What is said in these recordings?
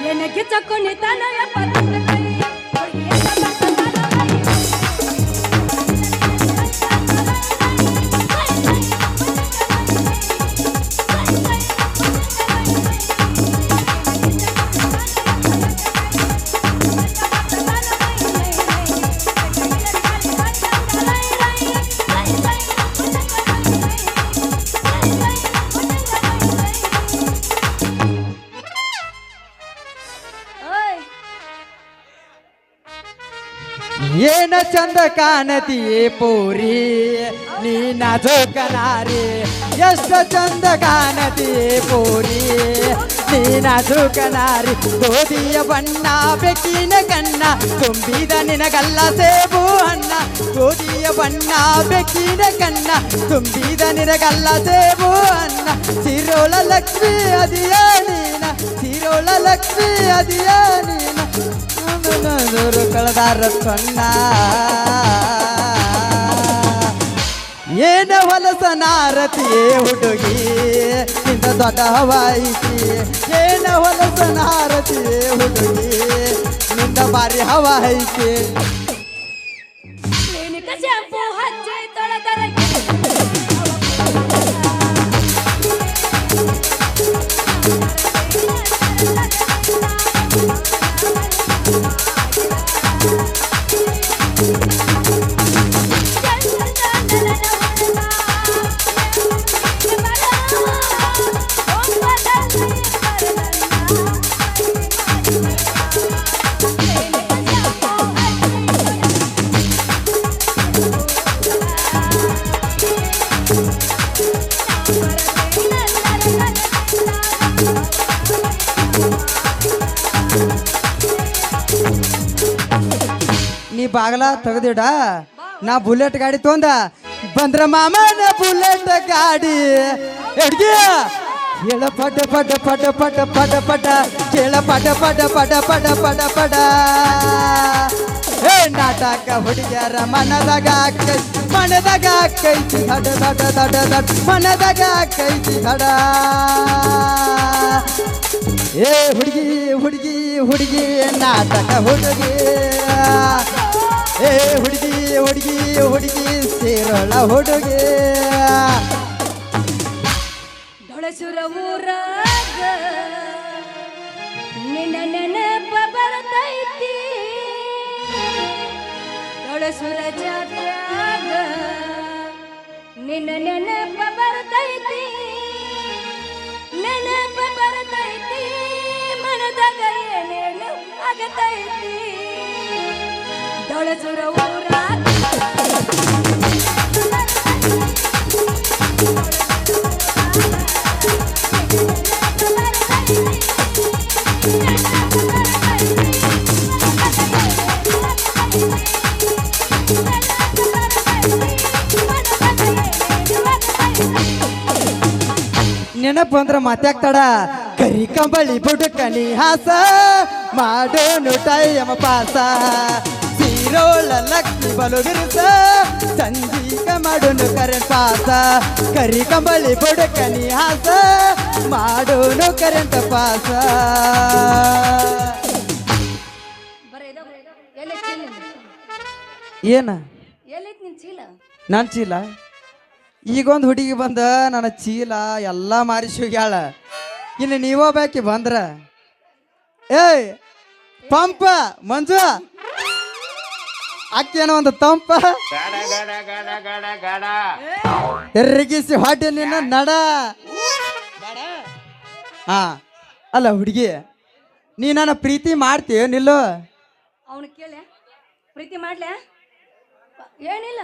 Viene que está conectada la patata. ಚಂದ ಕಾಣತಿಯೇ ಪೂರಿ? ನೀನ ನಾಜುಕನಾರಿ ಎಷ್ಟು ಚಂದ ಕಾಣತಿಯೇ ಪೂರಿ? ನೀನ ನಾಜುಕನಾರಿ ಗೋಧಿಯ ಬಣ್ಣ, ಬೆಕ್ಕಿನ ಕಣ್ಣ, ತುಂಬಿದ ನಿನಗಲ್ಲ ಸೇಬು ಅಣ್ಣ. ಗೋಧಿಯ ಬಣ್ಣ, ಬೆಕ್ಕಿನ ಕಣ್ಣ, ತುಂಬಿದ ನಿನಗಲ್ಲ ಸೇಬು ಅಣ್ಣ. ಸಿರೋಳ ಲಕ್ಷ್ಮಿ ಅದಿಯ ನೀನ, ಸಿರೋಳ ಲಕ್ಷ್ಮಿ ಅದಿಯ ನೀನ. ಕಳೆದಾರ ಸಣ್ಣ ಏನ ಹೊಲಸನಾರತಿಯೇ ಹುಡುಗಿ ನಿಂದ ದೊಡ್ಡ ಹವಾಯಿತಿ ಏನ ಹೊಲಸನಾರತಿಯೇ ಹುಡುಗಿ ನಿಂದ ಬಾರಿ ಹವಾ ಬಾಗಲ ತೆಗೆದಿಡ, ನಾ ಬುಲೆಟ್ ಗಾಡಿ ತೊಂದ ಬಂದ್ರ ಮಾಮ ಬುಲೆಟ್ ಗಾಡಿ. ಎಡ್ಗಿ. ಹೇಳ ಪಟ ಪಟ ಪಟ ಪಟ ಪಟ ಪಟ ಕೇಳ ಪಟ ಪಟ ಪಟ ಪಟ ಪಟ ಪಟ. ಏ ನಾಟಕ ಹುಡುಗಿಯರ ಮನದಾಗ ಕೈ ಮನದಾಗ ಕೈ ದಡ ದಡ ದಡ ದಡ ಮನದಾಗ ಕೈತಿ ದಡ ಏ ಹುಡುಗಿ ಹುಡುಗಿ ಹುಡುಗಿ, ನಾಟಕ ಹುಡುಗಿ. ಏ, ಹುಡುಗಿ ಹುಡುಗಿ ಹುಡುಗಿ, ಸೇರೋಳ ಹುಡುಗಿ. ಧೊಳಸುರ ಊರ ನಿನ್ನ ನೆನಪ ಬರ್ತೈತಿ. ದೊಳಸುರ ಜಾತ್ರಾಗ ನಿನ್ನ ನೆನಪ ಬರ್ತೈತಿ. ನೆನಪ ಬರ್ತೈತಿ, ಮನದಾಗ ಏನೇನು ಆಗತೈತಿ ನೆನಪು ಅಂದ್ರ ಮಾತ್ಯಾಕ್ತಾಡ ಕರಿ ಕಂಬಳಿ ಬುಡಕನಿ ಹಾಸ. ಮಾಡೋನು ಟೈಮ್ ಪಾಸ. ಸೀರೋಳ ಲಕ್ಷ್ಮಿ ಬಲು ಬಿರುಸ. ಸಂಜೀಕ ಮಾಡೋನು ಕರೆಂಟ್ ಪಾಸ. ಕರಿ ಕಂಬಳಿ ಬುಡಕ ಹಾಸ. ಮಾಡೋನು ಕರೆಂಟ್ ಪಾಸ. ಏನ? ನಿನ್ ಚೀಲ? ಈಗೊಂದು ಹುಡುಗಿ ಬಂದ ನನ್ನ ಚೀಲ ಎಲ್ಲ ಮಾರಿಸಿ ಹೋಗ್ಯಾಳ. ಇನ್ನು ನೀವೋ ಬಾಕಿ ಬಂದ್ರ. ಏಯ್ ಪಂಪ ಮಂಜು. ಅಕ್ಕೇನೋ ಒಂದು ತಂಪ. ಗಾಡ ಗಾಡ ಗಾಡ ಗಾಡ ಗಾಡ. ಹೊಟ್ಟೆ ನಿನ್ನ ನಡ. ಹಾ ಅಲ್ಲ ಹುಡುಗಿ ನೀ ನನ್ನ ಪ್ರೀತಿ ಮಾಡ್ತೀಯ ನಿಲ್ಲು. ಅವನು ಕೇಳ ಪ್ರೀತಿ ಮಾಡ್ಲ? ಏನಿಲ್ಲ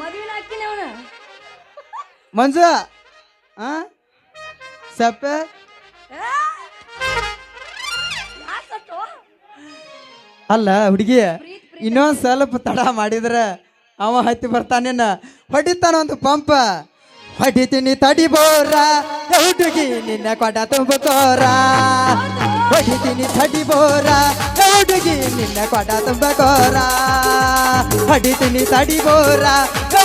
ಮದುವೆನ ಹಾಕಿನ ಅವನ. ಮಂಜು ಹಾ ಸಪ್ಪೆ. ಅಲ್ಲ ಹುಡುಗಿ ಇನ್ನೊಂದ್ ಸ್ವಲ್ಪ ತಡ ಮಾಡಿದ್ರೆ ಅವ ಹತ್ತಿ ಬರ್ತಾನೇನ ಹೊಡಿತಾನ ಒಂದು ಪಂಪ. ಹೊಡಿತೀನಿ ತಡಿ ಬೋರ. ಹುಡುಗಿ ನಿನ್ನ ಕೊಡ ತುಂಬಕೋರ ಹೊಡಿತೀನಿ ತಡಿ ಬೋರ. ಹುಡುಗಿ ನಿನ್ನ ಕೊಡ ತುಂಬಕೋರ ಹೊಡಿತೀನಿ ತಡಿ ಬೋರ.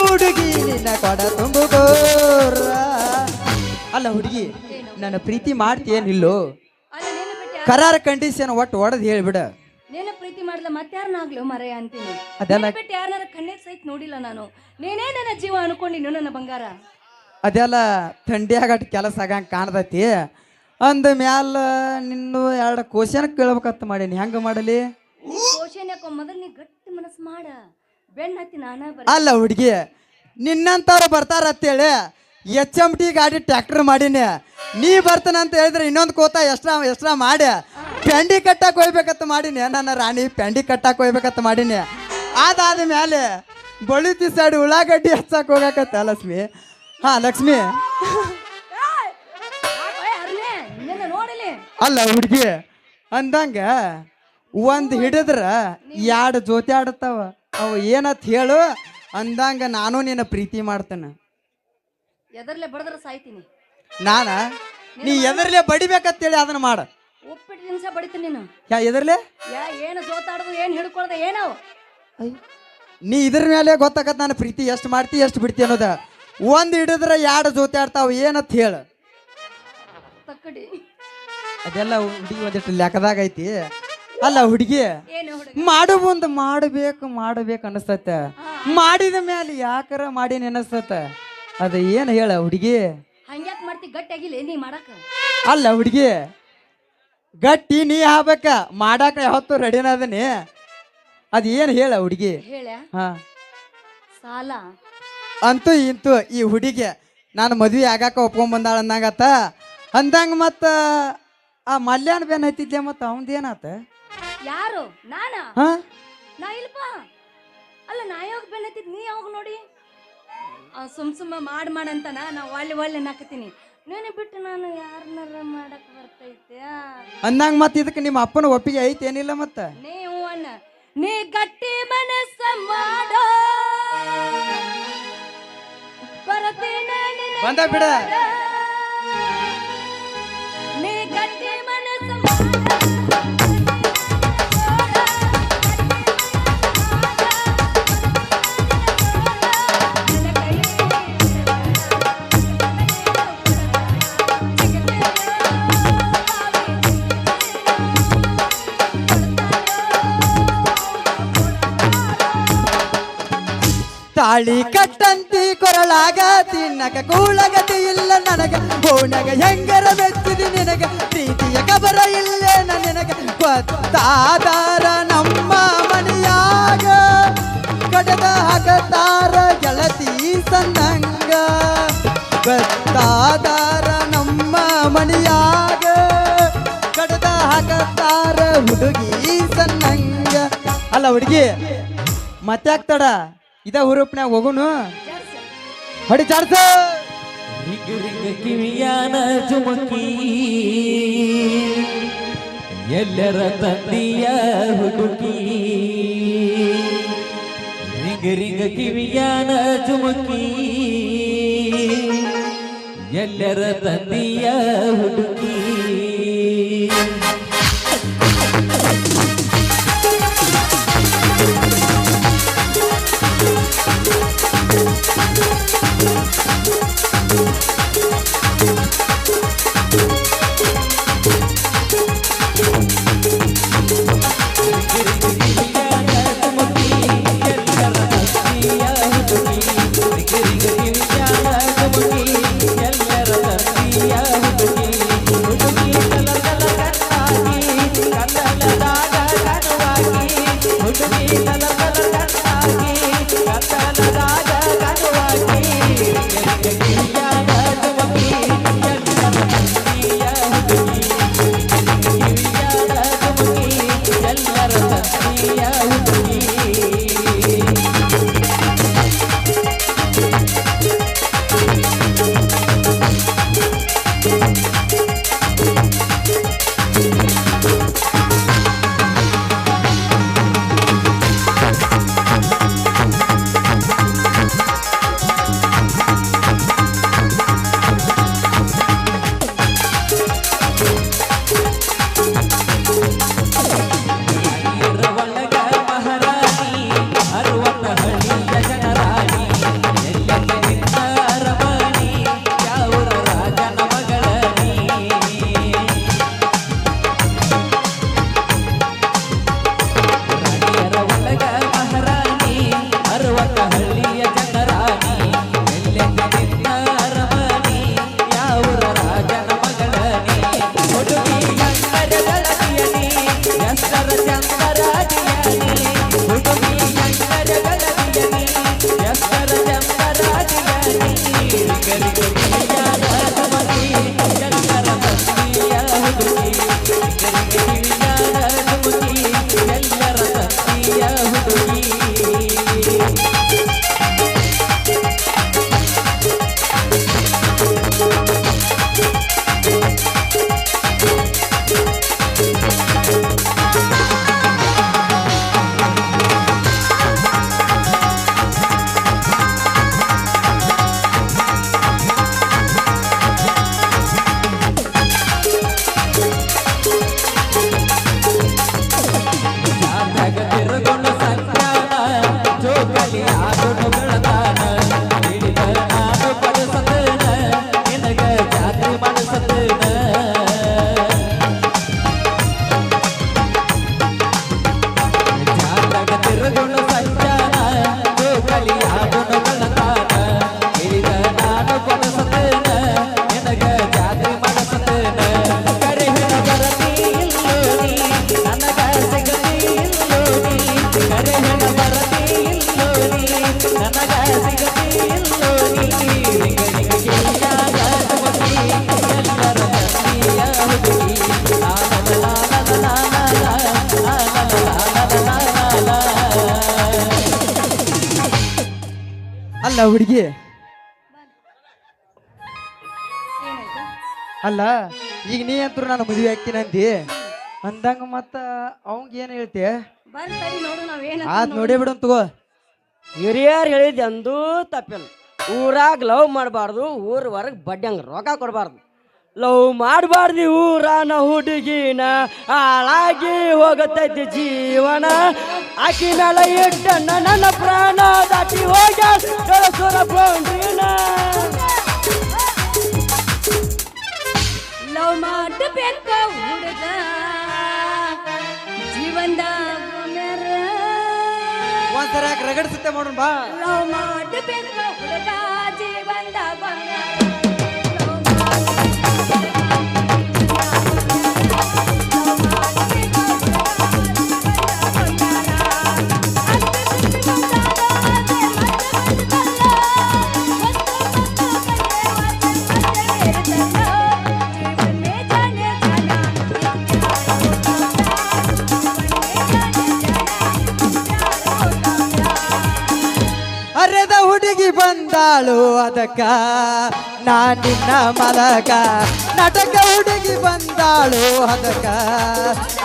ಹುಡುಗಿ ನಿನ್ನ ಕೊಡ ತುಂಬಕೋರ ಅಲ್ಲ ಹುಡುಗಿ ನನ್ನ ಪ್ರೀತಿ ಬಿಟ್ಟು ಕರಾರ ಕಂಡೀಷನ್ ಒಟ್ಟು ಒಡದ್ ಹೇಳ್ಬಿಡ. ನೀನ ಪ್ರೀತಿ ಮಾಡಲ್ಲ ಮತ್ತಾರನಾಗ್ಲು ಮರೆಯ ಅಂತೀನಿ. ಅದೆಲ್ಲ ಬಿಟ್ಟು ಯಾರನ್ನಾರ ಕಣ್ಣಿಗೆ ಸಹಿತ ನೋಡಿಲ್ಲ ನಾನು. ನೀನೇ ನನ್ನ ಜೀವ ಅನ್ಕೊಂಡಿನಿ ನನ್ನ ಬಂಗಾರ. ಅದೆಲ್ಲ ಥಂಡಿಯಾಗಟ್ಟು ಕೆಲಸ ಆಗಂಗೆ ಕಾಣ್ತೈತಿ. ಅಂದ ಮ್ಯಾಲ ನಿನ್ನ ಎರಡು ಕ್ವಶನ್ ಕೇಳ್ಬೇಕಂತ ಮಾಡೀನಿ. ಹೆಂಗೆ ಮಾಡಲಿ? ಕೋಶನ ಯಾಕೋ ಮೊದಲು ನೀ ಗಟ್ಟಿ ಮನಸ್ಸು ಮಾಡ. ಬೆಣ್ಣ ಹತ್ತಿ ನಾನ ಬರ. ಅಲ್ಲ ಹುಡುಗಿ ನಿನ್ನಂತವ್ರು ಬರ್ತಾರ ಅಂತೇಳಿ ಎಚ್ ಎಂ ಟಿ ಗಾಡಿ ಟ್ರ್ಯಾಕ್ಟರ್ ಮಾಡೀನಿ. ನೀ ಬರ್ತಾನಂತ ಹೇಳಿದ್ರೆ ಇನ್ನೊಂದು ಕೋತ ಎಷ್ಟ್ರ ಎಷ್ಟ್ರ ಮಾಡಿ. ಪೆಂಡಿ ಕಟ್ಟಕ್ಕೆ ಹೋಗ್ಬೇಕಂತ ಮಾಡೀನಿ. ನನ್ನ ರಾಣಿ ಪ್ಯಾಂಡಿ ಕಟ್ಟಕ್ಕೆ ಹೋಗ್ಬೇಕಂತ ಮಾಡೀನಿ. ಅದಾದ ಮೇಲೆ ಬಳಿತಿ ಸೈಡ್ ಉಳ್ಳಾಗಡ್ಡಿ ಹಚ್ಚಕ್ಕೆ ಹೋಗಕತ್ತ ಲಕ್ಷ್ಮಿ. ಹಾ ಲಕ್ಷ್ಮಿ. ಅಲ್ಲ ಹುಡುಗಿ ಅಂದಂಗ ಒಂದ್ ಹಿಡಿದ್ರ ಎರಡು ಜೊತೆ ಆಡತಾವ ಅವು ಏನತ್ ಹೇಳು? ಅಂದಂಗ ನಾನು ನಿನ್ನ ಪ್ರೀತಿ ಮಾಡ್ತೇನೆ. ಎದರ್ಲೆ ಬಡದ್ರ ಸಾಯ್ತೀನಿ. ನಾನ? ನೀ ಎದರ್ಲೆ ಬಡಿಬೇಕಂತೇಳಿ ಅದನ್ನ ಮಾಡ. ಉಪ್ಪಿಟ್ಟು ದಿನಸ ಬಡಿತೀನಿ ನೀನು. ಯಾ ಎದರ್ಲೆ? ಯಾ ಏನು ಸೋತಾಡ್ದು ಏನು ಹಿಡ್ಕೊಳ್ದೆ ನೀ ಇದ್ರ ಮೇಲೆ ಗೊತ್ತಾಗತ್ ನಾನು ಪ್ರೀತಿ ಎಷ್ಟು ಮಾಡ್ತಿ ಎಷ್ಟು ಬಿಡ್ತಿ ಅನ್ನೋದ. ಒಂದು ಹಿಡಿದ್ರೆ ಎರಡು ಜೊತೆ ಆಡ್ತಾವ ಏನತ್ ಹೇಳ. ತಕ್ಕಡಿ. ಅದೆಲ್ಲ ಹುಡುಗಿ ಒಂದಿಷ್ಟು ಲೆಕ್ಕದಾಗ ಐತಿ. ಅಲ್ಲ ಹುಡುಗಿ ಏನು ಹುಡುಗ? ಮಾಡು ಮುಂದೆ ಮಾಡಬೇಕು ಮಾಡಬೇಕು ಅನಿಸ್ತತ. ಮಾಡಿದ ಮೇಲೆ ಯಾಕರ ಮಾಡಿ ಅನಿಸ್ತತ? ಅದು ಏನು ಹೇಳ ಹುಡುಗಿ? ಹಂಗ್ಯಾಕ್ ಮಾಡ್ತಿ ನೀ ಮಾಡಕ? ಅಲ್ಲ ಹುಡುಗಿ ಗಟ್ಟಿ ನೀ ಆಗ್ಬೇಕ ಮಾಡಾಕ ಯಾವತ್ತು ರೆಡಿನ ಅದನಿ. ಅದು ಏನು ಹೇಳ ಹುಡುಗಿ? ಹೇಳ. ಹಾ. ಸಾಲ. ಅಂತೂ ಇಂತೂ ಈ ಹುಡುಗಿ ನಾನು ಮದ್ವೆ ಆಗಾಕ ಒಪ್ಕೊಂಡ್ ಬಂದಾಳ ಅಂದಂಗತ್ತ ಅಂದಂಗ ಮತ್ತ ಆ ಮಲ್ಯಾಣ ಬೇನ್ ಹತ್ತಿದ್ಲೆ ಮತ್ತ ಅವಂದೇನಾತ ಯಾರು? ನಾನಾ? ಹಾ. ನಾ ಇಲ್ಪ? ಅಲ್ಲ ನಾ ಯಾವಾಗ ಬೆನ್ನತ್ತಿದ್ ನೀ ಯಾವಾಗ ನೋಡಿ? ಆ, ಸುಮ್ ಸುಮ್ಮ ಮಾಡ್ ಮಾಡಂತನ ನಾ ಒಳ್ಳೆ ಒಳ್ಳೆ ನಾಕತೀನಿ ನೀನು ಬಿಟ್ಟು ನಾನು ಯಾರನ್ನಾರ ಮಾಡಕ್ ಬರ್ತೈತೆ? ಅಂದಂಗ ಮತ್ತೆ ಇದಕ್ಕೆ ನಿಮ್ಮ ಅಪ್ಪನ ಒಪ್ಪಿಗೆ ಐತೆ ಏನಿಲ್ಲ ಮತ್ತ? ನೀವು ಅನ್ನ ನೀ ಗಟ್ಟಿ ಮನಸ್ಸ ಮಾಡೋ. ಬರತೇನೆ ಬಂದ ಬಿಡ. ತಾಳಿ ಕಟ್ಟಂತಿ ಕೊರಳಾಗ, ತಿನ್ನಕ ಕೂಳಗತಿ ಇಲ್ಲ ನನಗ. ಕೋಣಗ ಹೆಂಗರ ಬೆಚ್ಚಿದಿ ನಿನಗ. ಪ್ರೀತಿಯ ಕಬರ ಇಲ್ಲೇ ನನಗ. ಗೊತ್ತಾದಾರ ನಮ್ಮ ಮನೆಯಾಗ. ಕಡದ ಹಾಕತಾರ ಗೆಳತಿ ಸನ್ನಂಗ ಗೊತ್ತಾದಾರ ನಮ್ಮ ಮನೆಯಾಗ. ಕಡದ ಹಾಕತಾರ ಹುಡುಗಿ ಸನ್ನಂಗ ಅಲ್ಲ ಹುಡುಗಿ, ಮತ್ತೆ ಆಗ್ತಾಡ ಇದ ಹುರುಪ್ನ್ಯಾಗ ಹೋಗುನು? ಹೊಡಿ ಚಾಡ್ಸ ಕಿವಿಯಾನ ಜುಮಕಿ ಎಲ್ಲರ ತಂದೆಯ ಹುಡುಕಿ. ರಿಂಗ ರಿಂಗ, ಕಿವಿಯಾನ ಜುಮಕಿ ಎಲ್ಲರ ತಂದೆಯ ಹುಡುಕಿ. ಹುಡುಗಿ? ಅಲ್ಲ, ಈಗ ನೀ ಅಂತೂ ನಾನು ಮದುವೆ ಹಾಕ್ತೀನಿ ಅಂದಿ. ಅಂದಂಗ ಮತ್ತ ಅವಂಗ ಏನ್ ಹೇಳ್ತಿ? ಸರಿ ನೋಡು ಬಿಡು ತಗೋ ಹಿರಿಯರ್ ಹೇಳಿದ್ ಎಂದೂ ತಪ್ಪಿಲ್ಲ. ಊರಾಗ ಲವ್ ಮಾಡಬಾರ್ದು ಊರ್ ಹೊರಗೆ ಬಡ್ಡಂಗ ರೊಕ್ಕ ಕೊಡಬಾರ್ದು. ಲವ್ ಮಾಡಬಾರ್ದು ಊರನ ಹುಡುಗಿನ, ಹಾಳಾಗಿ ಹೋಗತೈತಿ ಜೀವನ. ಆಕಿ ಮೇಲ ಇಟ್ಟ ನನ್ನ ಪ್ರಾಣ ದಾಟಿ ಹೋಗ್ಯಾಸುರ ಕಳಸುರ ಬೌಂಡ್ರಿನ ಲವ್ ಮಾಡಬೇಕ ಹುಡುಗ. ಜೀವನದ ಒಂದ್ಸರಿ ರಗಡ್ಸುತ್ತೆ ಮಾಡೋಣ ಬಾ. ಲವ್ ಮಾಡಬೇಕ ಹುಡುಗ. ಬಂದಾಳು ಅದಕ್ಕ. ನಾ ನಿನ್ನ ಮಲಕ ನಾಟಕ ಹುಡುಗಿ ಬಂದಾಳು ಅದಕ್ಕ.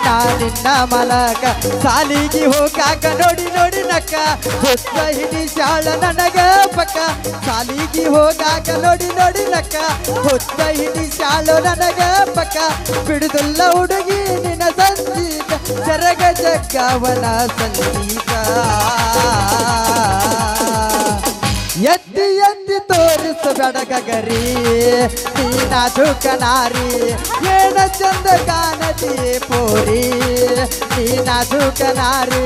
ನಾ ನಿನ್ನ ಮಲಕ ಸಾಲಿಗೆ ಹೋಗಾಕ ನೋಡಿ ನೋಡಿ ನಕ್ಕ. ಹೊತ್ತ ಹಿಡಿ ಶಾಳ ನನಗ ಪಕ್ಕ. ಸಾಲಿಗೆ ಹೋಗಾಕ ನೋಡಿ ನೋಡಿ ನಕ್ಕ. ಹೊತ್ತ ಹಿಡಿ ಶಾಳು ನನಗ ಪಕ್ಕ. ಬಿಡುದಿಲ್ಲ ಹುಡುಗಿ ನಿನ್ನ ಸಂಗೀತ. ಜರಗ ಜಗ್ಗವನ ಸಂಗೀತ. ಎತ್ತಿ ಎತ್ತಿ ತೋರಿಸು ಬೆಡಗಗರಿ ನೀನಾದು ಕನಾರಿ ಏನ ಚಂದ ಕಾಣತಿ ಪೋರಿ. ನೀನಾದು ಕನಾರಿ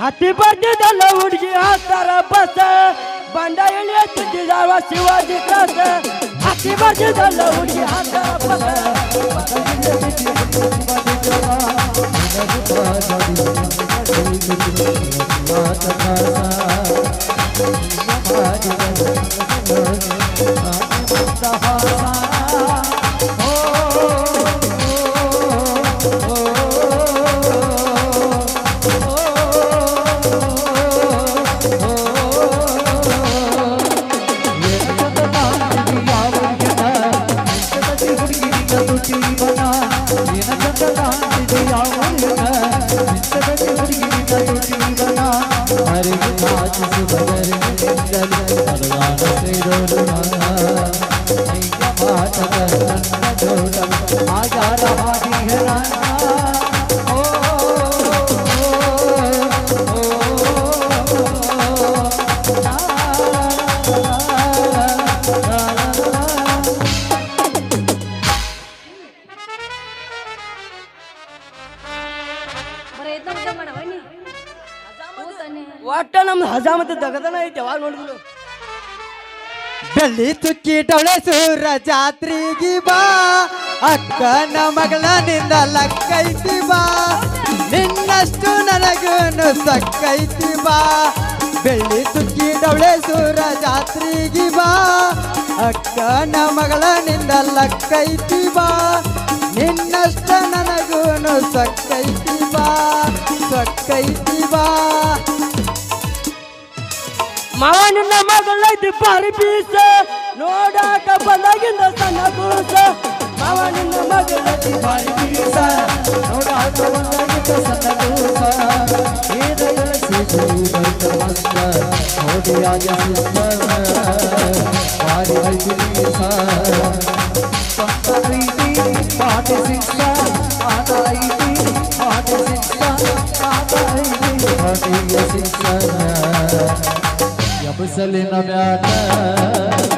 ಹತ್ತಿ ಬಡ್ಡಿದಲ್ಲ ಹುಡುಗಿ ಹಾಕ್ತಾರ ಬಸ್. ಬಂಡ ಎಳಿ ಹತ್ತಿದ್ದಾವ ಶಿವಾಜಿ ಕ್ರಾಸ್. ಹತ್ತಿ ಬಡ್ಡಿದಲ್ಲ ಹುಡುಗಿ ಹಾಕ್ತಾರ ಬಸ್. Bye. ಟವಳೆ ಸೂರ ಜಾತ್ರಿಗೆ ಬಾ. ಅಕ್ಕನ ಮಗಳ ನಿಂದ ಲಕ್ಕೈತಿ ಬಾ. ನಿನ್ನಷ್ಟು ನನಗೂನು ಸಕ್ಕೈತಿ ಬಾ. ಬೆಳ್ಳಿ ತುಕ್ಕಿ ಡವಳೆ ಸೂರ ಜಾತ್ರಿಗೆ ಬಾ. ಅಕ್ಕನ ಮಗಳ ನಿಂದ ಲಕ್ಕೈತಿ ಬಾ. ನಿನ್ನಷ್ಟು ನನಗೂನು ಸಕ್ಕೈತಿ ಬಾ. ಸಕ್ಕೈತಿ ಬಾ. ಮಾವನಿನ ಮಗಳೈತಿ ಬಾರಿ ಪೀಸ ನೋಡಾಕ ಬಂದಾಗಿಂದ ಸಣ್ಣ ಕೂಸ. ಮಾವನಿನ ಮಗಳೈತಿ ಬಾರಿ ಪೀಸ ನೋಡಾಕ ಬಂದಾಗಿಂದ ಸಣ್ಣ ಕೂಸ. ಮೋದಿಯಾಗಿ મુસલિન બેઠા.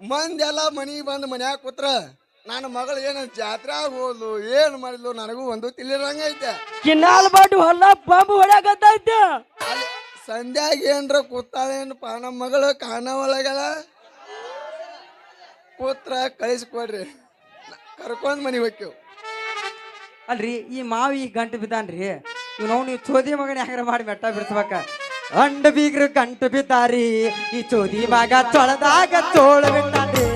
ಮಂದೆಲ್ಲ ಮನಿ ಬಂದು ಮನ್ಯಾಗ ಕೂತ್ರ ನನ್ನ ಮಗಳು ಏನು ಜಾತ್ರೆ ಹೋದ್ಲು ಏನು ಮಾಡಿದ್ಲು ನನಗೂ ಒಂದು ತಿಳಿರಂಗೈತೆ. ಕಿನ್ನಾಲ್ ಬಾಟು ಹೊಲ ಬಾಂಬ್ ಹೊಡ್ಯಾಕತ್ತೈತೆ. ಅಲ್ಲಿ ಸಂಧ್ಯಾಗ ಏನ್ರ ಕೂತಾಳೇನಪ್ಪ ನಮ್ಮ ಮಗಳು ಕಾಣ ಒಳಗಲ್ಲ ಕೂತ್ರ ಕಳಿಸ್ಕೊಡ್ರಿ. ಕರ್ಕೊಂಡ್ ಮನೆಗೆ ಹೋಗ್ಯವು ಅಲ್ರಿ ಈ ಮಾವಿ ಗಂಟು ಬಿದ್ದಾನ್ರಿ ಇವ್ ನಾವು ನೀವು ಚೋದಿ ಮಗನ ಹ್ಯಾಂಗ್ರ ಮಾಡಿ ಬೆಟ್ಟ ಬಿಡಿಸ್ಬೇಕ? ಅಂಡ ಬೀಗ್ರು ಗಂಟು ಬಿದ್ದಾರಿ. ಈ ಚೋದಿ ಮಗ ಚೊಳದಾಗ ಚೋಳ ಬಿಟ್ಟಾನ್ರಿ.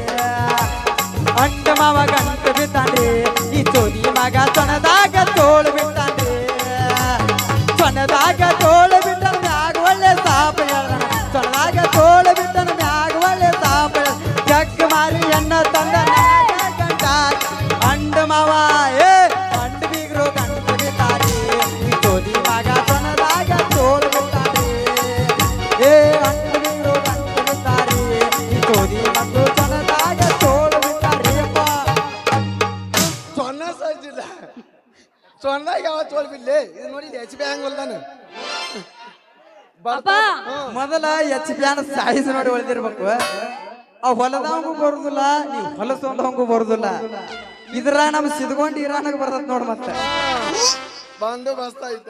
ಅಂಡ ಮಾವ ಗಂಟು ಬಿದ್ದಾನ್ರಿ. ಈ ಚೋದಿ ಮಗ ಚೊಣದಾಗ ಚೋಳ ಬಿಟ್ಟಾನ್ರಿ. ಚೊಣದಾಗ ಚೋಳ ಮ್ಯಾಗ ಒಳ್ಳೆ ಸಾಪ ಚೊಣದಾಗ ಚೋಳ ಎಚ್ ಸಾಯಿಸ ನೋಡಿ ಹೊಳೆದಿರ್ಬೇಕು ಆ ಹೊಲದವಂಗೂ ಬರುದಿಲ್ಲ ನೀವು ಹೊಲಸೊಂದವಂಗೂ ಬರುದಿಲ್ಲ. ಇದ್ರ ನಮ್ ಸಿದ್ಕೊಂಡು ಇರಾನಾಗ ಬರ್ತದ ನೋಡ್ ಮತ್ತೆ. ಬಂದು ಬಸ್ತಾ ಐತ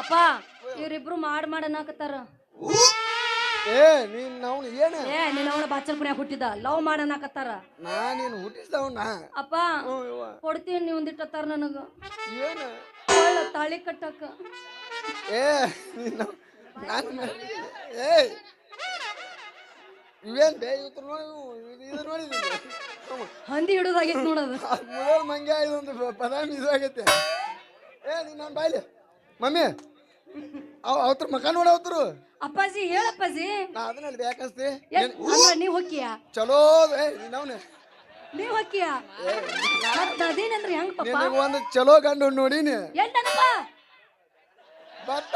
ಅಪ್ಪ ಇವ್ರಿಬ್ರು ಮಾಡ್ ಮಾಡನಾಕತ್ತಾರ ಏ ನೀನ್ ನಾವು ಏನ? ಏ ನೀನ್ ಹುಟ್ಟಿದ ಲವ್ ಮಾಡನಾಕತ್ತಾರ ನಾ ನೀನು ಹುಟ್ಟಿಸ್ದವನ ಅಪ್ಪ ಕೊಡ್ತೀನಿ ನೀವು ಒಂದಿಟ್ಟತ್ತಾರ ನನಗ. ಏನ? ತಾಳಿ ಕಟ್ಟಕ್ಕ ಏ ನೀನು ನಾನು ಏ. ಇವೇನ್ ಬೇ ಇವತ್ತು ನೋಡಿ ಇದು- ಇದು ನೋಡಿದ್ದೀನಿ ಹಂದಿ ಹಿಡಿದಾಗೈತ್ ನೋಡೋದು ಪದ ಮಿಸ್ ಇದೊಂದು ಏ ನೀನ್ ನಾನು ಬಾಯ್ಲಿ ಮಮ್ಮಿ ಅವ್ ಅವತ್ರ ಮಕ ನೋಡ ಅವತ್ರು ಅಪ್ಪಾಜಿ ಹೇಳಪ್ಪಾಜಿ ನಾ ಅದನ್ನಲ್ಲಿ ಬೇಕಸ್ತಿ ನೀವ್ ಹೊಕ್ಕಿಯ? ಚಲೋ ಏ ನೀನ್ ನೀ ನೀವ್ ಹೊಕ್ಕಿಯ? ಅದೇನಂದ್ರ ಹೆಂಗ್ ಒಂದು ಚಲೋ ಗಂಡು ನೋಡೀನಿ. ಎಂಟನಪ್ಪ ಬತ್ತ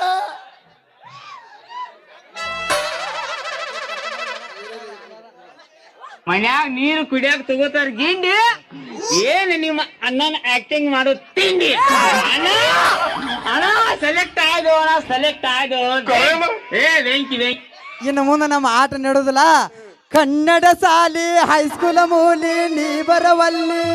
ಮನ್ಯಾಗ ನೀರು ಕುಡಿಯಾಕ ತಗೋತಾರ ಗಿಂಡಿ? ಏನ್ ನಿಮ್ಮ ಅಣ್ಣನ ಆಕ್ಟಿಂಗ್ ಮಾಡೋ ತಿಂಡಿ? ಅಣ್ಣ ಅಣ್ಣ ಸೆಲೆಕ್ಟ್ ಆಯ್ದು ಅಣ್ಣ ಸೆಲೆಕ್ಟ್ ಆಯ್ದು. ಏ ಬೆಂಕಿ ವೆಂಕಿ ಇನ್ನು ಮುಂದೆ ನಮ್ಮ ಆಟ ನೆಡುದಿಲ್ಲ. ಕನ್ನಡ ಸಾಲಿ ಹೈಸ್ಕೂಲ ಮೂಲಿ ನೀ ಬರವಲ್ಲಿ.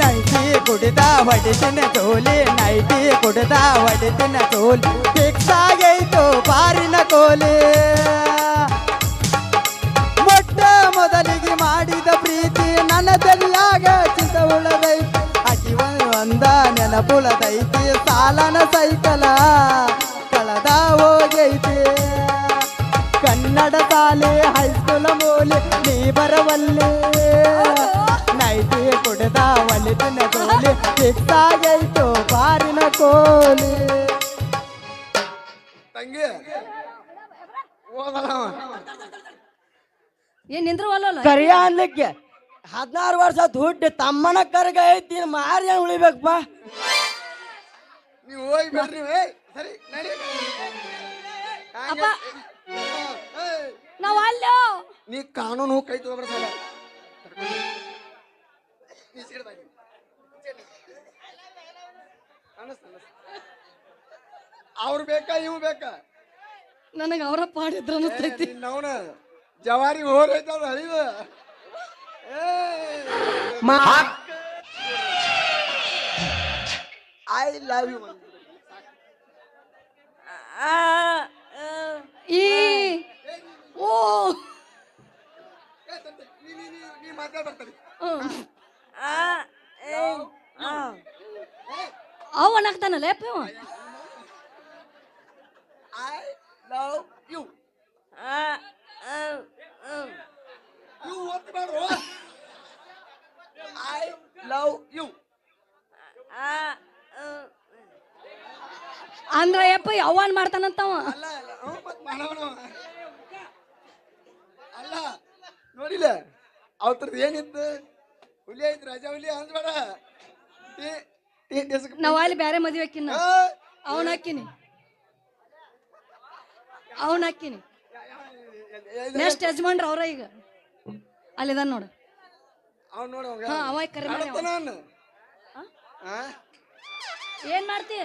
ನೈಟಿ ಕುಡಿದ ಹೊಡಿತಿನ ತೋಲಿ ನೈಟಿ ಕುಡಿದ ಹೊಡಿತಿನ ತೋಲಿ. ಫಿಕ್ಸ್ ಆಗೈತು ಬಾರಿನ ಕೋಲಿ. ಪ್ರೀತಿ ನನ್ನ ತಲೆಯಾಗ ಚಿಂತ ಉಳದೈತಿ ನೆನಪುಲ ಒಂದ್ ನೆನಪುಳದೈತಿ ಸಾಲನ ಸೈಕಲ ಕಳದ ಹೋಗೈತಿ. ಕನ್ನಡ ಸಾಲೆ ಹೈಸ್ಕೂಲ ಮೂಲೆ ನೀ ಬರವಲ್ಲಿ. ನೈತೆ ಕುಡ್ದ ಒಲಿತಿನ ಕೋಲಿ ಸಿಕ್ಕಾಗೈತು ಬಾರಿನ ಕೋಲಿ. ತಂಗಿ ಓದಲ್ಲ ಏನ್ ನಿಂದ್ರು ಸರಿಯಾ ಕರಿಯ ಅನ್ಲಿಕ್ಕೆ ಹದಿನಾರು ವರ್ಷ ದುಡ್ಡು ತಮ್ಮನ ಕರ್ಗ ಐತಿ ಮಾರಿ ಏನ್ ಉಳಿಬೇಕಪ್ಪ? ನೀವು ಹೋಗಿ ಬರ್ರಿ ಏ ಸರಿ ನಡಿ. ಏಯ್, ನಾವ್ ಅಲ್ಲೋ. ನೀ ಕಾನೂನು ಕೈ ತಗೋಬ್ರ ಸಲ ಅವ್ರು ಬೇಕಾ ಇವು ಬೇಕಾ? ನನಗೆ ಅವರ ಪಾಡಿದ್ರ ಅನ್ನಿಸ್ತೈತಿ. ಅವನ ಜವಾರಿ ಹೋರೈತವ್ರು ಹರಿದ ಐ ಲವ್ ಯು ಈ ಓ. ಅವ ಅನ್ನಕ್ತಾನಲ್ಲ ಯಪ್ಪ ಐ ಲವ್ ಯು ಯು ಒತ್ತು ಬೇಡ್ರು ಐ ಲವ್ ಯು ಅಂದ್ರ ಯಪ್ಪ ಅವನ್ ಮಾಡ್ತಾನಂತವ ಅಲ್ಲ ಅವ ಮತ್ ಮಾಡವನು ಅಲ್ಲ ನೋಡಿಲ್ಲ ಅವತ್ರದ್ದು ಏನಿತ್ತು ಹುಲಿ ಐತ್ ರಜಾ ಹುಲಿ ಅಂದ್ಬೇಡ ಟೀ- ಟೀ ಡೆಸ್ಕ್ ನಾವ್ ಅಲ್ಲಿ ಬ್ಯಾರೆ ಮದ್ವೆ ಹಾಕಿನ ಆ, ಅವನ್ ಹಾಕಿನಿ ಅವನ್ ಹಾಕಿನಿ ನೆಕ್ಸ್ಟ್ ಯಜಮಾನ್ರ ಅವ್ರ ಈಗ ಅಲ್ಲಿದ ನೋಡು. ಅವ್ ನೋಡು ಹಾ ಅವ ಕರೆ ಮಾಡಿ ಅವ. ಆ? ಏನ್ ಮಾಡ್ತಿ?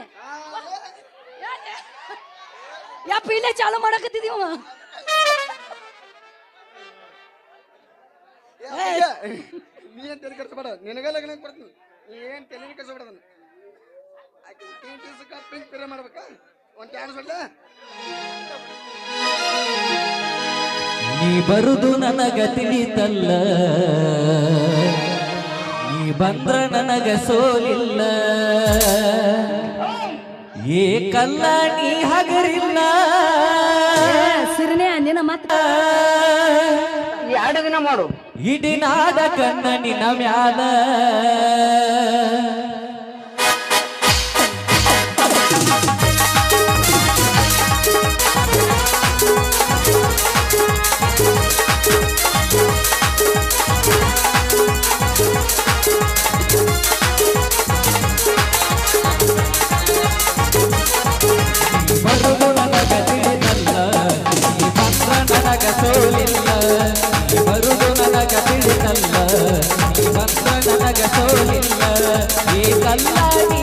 ಇಲ್ಲೇ ಚಾಲು ಮಾಡಕತ್ತಿದೀವ ಏ, ಅಪ್ಪಯ್ಯ, ನೀ ಏನ್ ತಲೆ ಕೆಡ್ಸ್ಬೇಡ ನಿನಗ ಲಗ್ನ ಕೊಡ್ತೀನಿ. ನೀ ಏನ್ ತಲೆ ಅದನ್ನ. ಆಕಿ ಒಂದ್ ಕ್ಯಾನ್ ಸುಡ್ಲ ನೀ ಬರುದು ನನಗ ತಿಳಿತಲ್ಲ. ನೀ ಬಂದ್ರ ನನಗ ಸೋಲಿಲ್ಲ. ಏಕಲ್ಲ ನೀ ಹಗರಿಲ್ಲ. ಸಿರಿನೇ ಅಂದಿನ ಮಾತ್ರ. ಎರಡು ದಿನ ಮಾಡು. ಇಡೀನಾದ ಕಣ್ಣ ನಿನ್ನ ಮ್ಯಾಲ. ಸೋಲಿಲ್ಲ ಬರುದು ನನಗ ತಿಳಿಸಲ್ಲ ಬಂದ ನನಗ ಸೋಲಿಲ್ಲ ಈ ಕಲ್ಲಾಡಿ